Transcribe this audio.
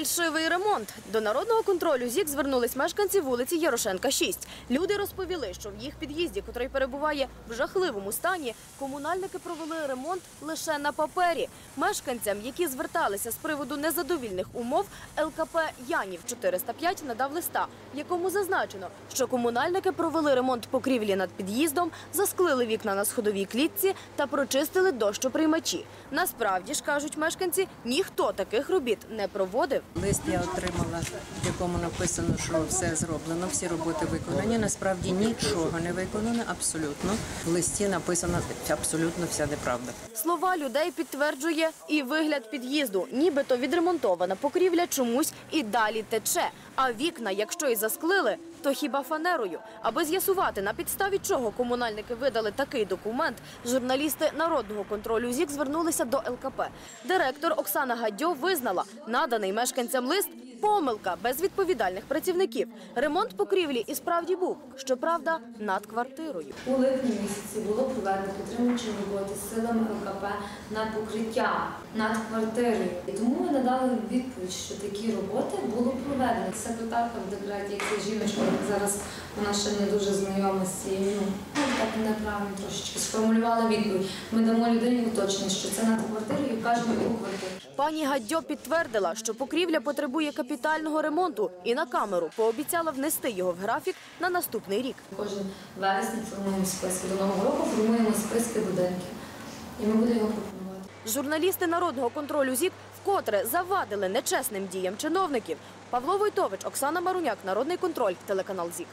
Фальшивий ремонт. До народного контролю ЗІК звернулись мешканці вулиці Ярошенка, 6. Люди розповіли, що в їх під'їзді, котрий перебуває в жахливому стані, комунальники провели ремонт лише на папері. Мешканцям, які зверталися з приводу незадовільних умов, ЛКП Янів 405 надав листа, в якому зазначено, що комунальники провели ремонт покрівлі над під'їздом, засклили вікна на сходовій клітці та прочистили дощоприймачі. Насправді ж кажуть мешканці, ніхто таких робіт не проводив. Лист я отримала, в якому написано, що все зроблено, всі роботи виконані. Насправді нічого не виконано, абсолютно. В листі написано абсолютно вся неправда. Слова людей підтверджує і вигляд під'їзду, нібито відремонтована покрівля чомусь і далі тече. А вікна, якщо і засклили, то хіба фанерою. Аби з'ясувати, на підставі чого комунальники видали такий документ, журналісти народного контролю ЗІК звернулися до ЛКП. Директор Оксана Гадьо визнала, наданий мешканцям лист помилка без відповідальних працівників. Ремонт покрівлі і справді був, щоправда, над квартирою. У липні місяці проведено підтримуючі роботи силами ЛКП на покриття над квартирою. Тому ми надали відповідь, що такі роботи було проведено. Секретарка в декреті, як жіночка, зараз вона ще не дуже знайома з цією. Так неправильно трошечки сформулювала відповідь. Ми дамо людині уточнення, що це над квартирою і вкажемо яку квартиру. Пані Гадьо підтвердила, що покрівля потребує капітального ремонту і на камеру пообіцяла внести його в графік на наступний рік. Кожен вересень формуємо списки. До нового року формуємо списки будинків. І ми будемо його пропонувати. Журналісти народного контролю ЗІК вкотре завадили нечесним діям чиновників. Павло Войтович, Оксана Маруняк, Народний контроль, телеканал ЗІК.